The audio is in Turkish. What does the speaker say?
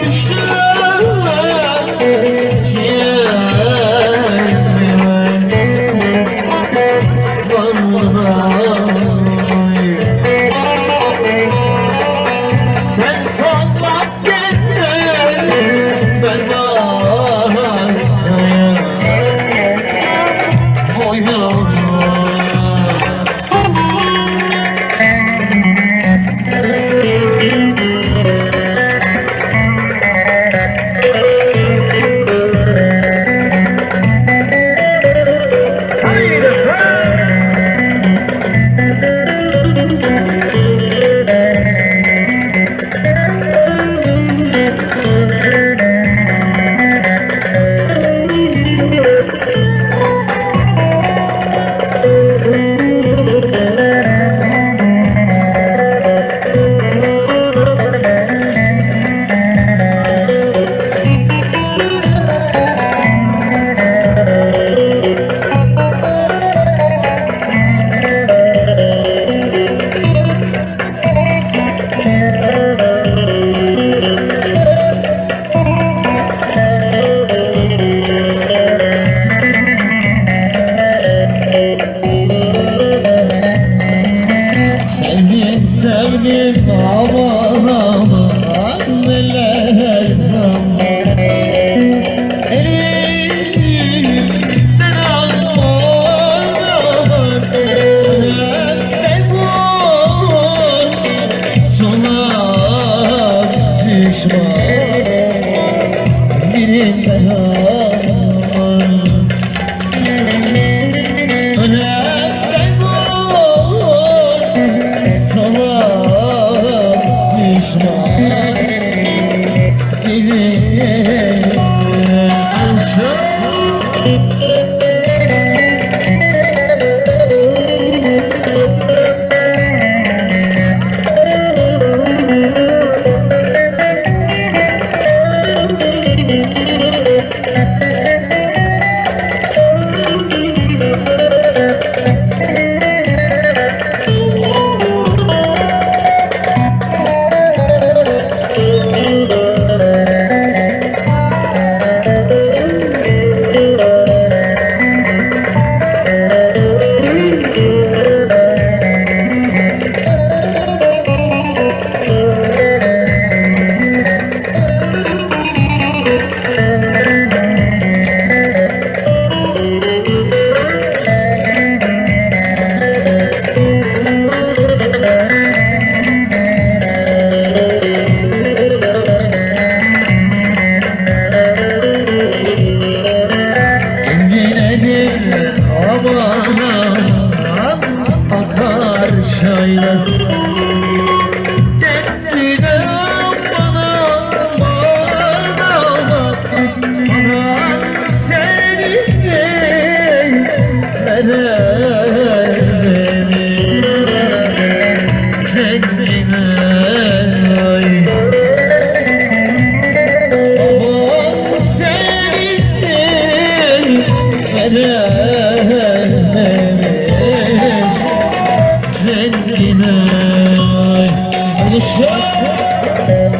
düştüler konuşma Benim belamım Önemden kor Você...